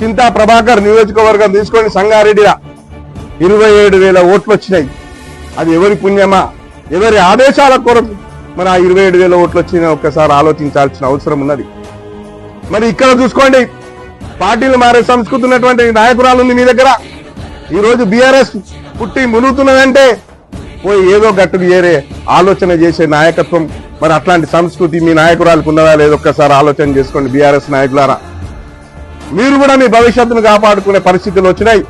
చింతా ప్రభాకర్ నియోజకవర్గం తీసుకొని సంగారెడ్డిలా ఇరవై ఏడు వేల ఓట్లు వచ్చినాయి. అది ఎవరి పుణ్యమా? ఎవరి ఆదేశాల కొరకు మరి ఆ ఇరవై ఏడు వేల ఓట్లు వచ్చినా ఒక్కసారి ఆలోచించాల్సిన అవసరం ఉన్నది. మరి ఇక్కడ చూసుకోండి పార్టీలు మారే సంస్కృతి ఉన్నటువంటి నాయకురాలు ఉంది మీ దగ్గర. ఈ రోజు బీఆర్ఎస్ పుట్టి మునుగుతున్నదంటే పోయి ఏదో గట్టుకు ఏరే ఆలోచన చేసే నాయకత్వం. మరి అట్లాంటి సంస్కృతి మీ నాయకురాలకు ఉన్నదా? లేదో ఒక్కసారి ఆలోచన చేసుకోండి బీఆర్ఎస్ నాయకులారా. మీరు కూడా మీ భవిష్యత్తును కాపాడుకునే పరిస్థితులు వచ్చినాయి.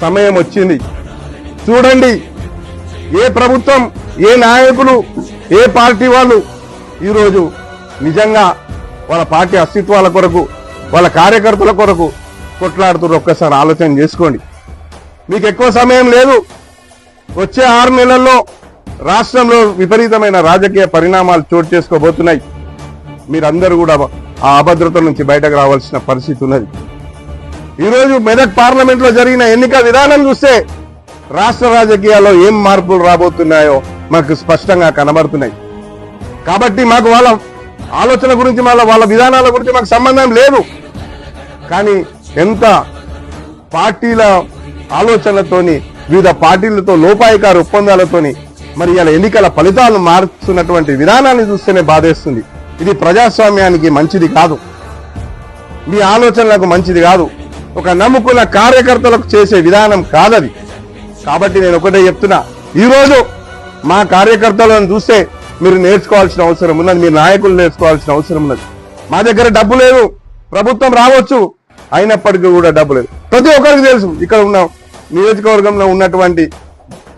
సమయం వచ్చింది. చూడండి ఏ ప్రభుత్వం ఏ నాయకులు ఏ పార్టీ వాళ్ళు ఈరోజు నిజంగా వాళ్ళ పార్టీ అస్తిత్వాల కొరకు వాళ్ళ కార్యకర్తల కొరకు కొట్లాడుతున్నారు. ఒక్కసారి ఆలోచన చేసుకోండి. మీకు ఎక్కువ సమయం లేదు. వచ్చే ఆరు నెలల్లో రాష్ట్రంలో విపరీతమైన రాజకీయ పరిణామాలు చోటు చేసుకోబోతున్నాయి. మీరందరూ కూడా ఆ అభద్రత నుంచి బయటకు రావాల్సిన పరిస్థితి ఉన్నది. ఈరోజు మెదక్ పార్లమెంట్లో జరిగిన ఎన్నిక విధానం చూస్తే రాష్ట్ర రాజకీయాల్లో ఏం మార్పులు రాబోతున్నాయో మాకు స్పష్టంగా కనబడుతున్నాయి. కాబట్టి మాకు వాళ్ళ ఆలోచన గురించి వాళ్ళ వాళ్ళ విధానాల గురించి మాకు సంబంధం లేదు. కానీ ఎంత పార్టీల ఆలోచనలతోని వివిధ పార్టీలతో లోపాయికార ఒప్పందాలతోని మరి ఇలా ఎన్నికల ఫలితాలు మారుస్తున్నటువంటి విధానాన్ని చూస్తేనే బాధేస్తుంది. ఇది ప్రజాస్వామ్యానికి మంచిది కాదు. మీ ఆలోచనలకు మంచిది కాదు. ఒక నమ్ముకున్న కార్యకర్తలకు చేసే విధానం కాదది. కాబట్టి నేను ఒకటే చెప్తున్నా. ఈరోజు మా కార్యకర్తలను చూస్తే మీరు నేర్చుకోవాల్సిన అవసరం ఉన్నది మీ నాయకులు నేర్చుకోవాల్సిన అవసరం ఉన్నది. మా దగ్గర డబ్బు లేదు ప్రభుత్వం రావచ్చు అయినప్పటికీ కూడా డబ్బు లేదు. ప్రతి ఒక్కరికి తెలుసు ఇక్కడ ఉన్న నియోజకవర్గంలో ఉన్నటువంటి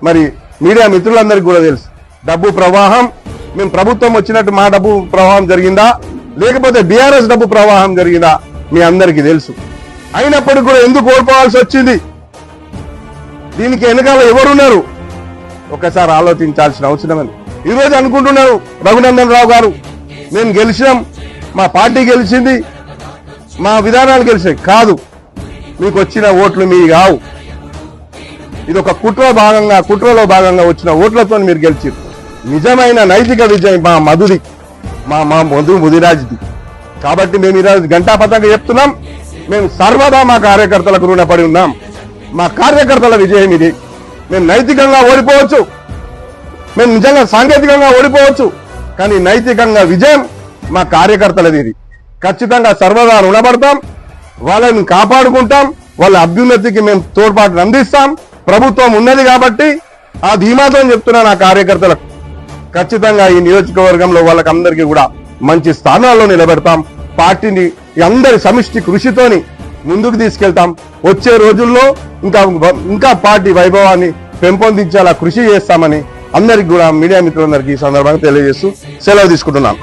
మరి మీడియా మిత్రులందరికీ కూడా తెలుసు. డబ్బు ప్రవాహం మేము ప్రభుత్వం వచ్చినట్టు మా డబ్బు ప్రవాహం జరిగిందా? లేకపోతే బీఆర్ఎస్ డబ్బు ప్రవాహం జరిగిందా? మీ అందరికీ తెలుసు. అయినప్పటికీ కూడా ఎందుకు కోల్పోవాల్సి వచ్చింది? దీనికి వెనకాల ఎవరున్నారు? ఒకసారి ఆలోచించాల్సిన అవసరం అని ఈ రోజు అనుకుంటున్నారు రఘునందన్ రావు గారు మేము గెలిచినాం మా పార్టీ గెలిచింది మా విధానాలు గెలిచాయి. కాదు మీకు వచ్చిన ఓట్లు మీ కావు. ఇది ఒక కుట్ర భాగంగా కుట్రలో భాగంగా వచ్చిన ఓట్లతో మీరు గెలిచారు నిజమైన నైతిక విజయం మా మధుది మా మా మధు ముదిరాజ్ది. కాబట్టి మేము ఈరోజు గంటాపతంగా చెప్తున్నాం. మేము సర్వదా మా కార్యకర్తలకు రుణపడి ఉన్నాం. మా కార్యకర్తల విజయం ఇది. మేము నైతికంగా ఓడిపోవచ్చు. మేము నిజంగా సాంకేతికంగా ఓడిపోవచ్చు. కానీ నైతికంగా విజయం మా కార్యకర్తలది ఇది. ఖచ్చితంగా సర్వదా రుణపడతాం. వాళ్ళని కాపాడుకుంటాం. వాళ్ళ అభ్యున్నతికి మేము తోడ్పాటును అందిస్తాం. ప్రభుత్వం ఉన్నది కాబట్టి ఆ ధీమాతో చెప్తున్నా నా కార్యకర్తలకు. ఖచ్చితంగా ఈ నియోజకవర్గంలో వాళ్ళకందరికీ కూడా మంచి స్థానాల్లో నిలబెడతాం. పార్టీని అందరి సమిష్టి కృషితోని ముందుకు తీసుకెళ్తాం. వచ్చే రోజుల్లో ఇంకా ఇంకా పార్టీ వైభవాన్ని పెంపొందించేలా కృషి చేస్తామని అందరికి కూడా మీడియా మిత్రులందరికీ ఈ సందర్భంగా తెలియజేస్తూ సెలవు తీసుకుంటున్నాను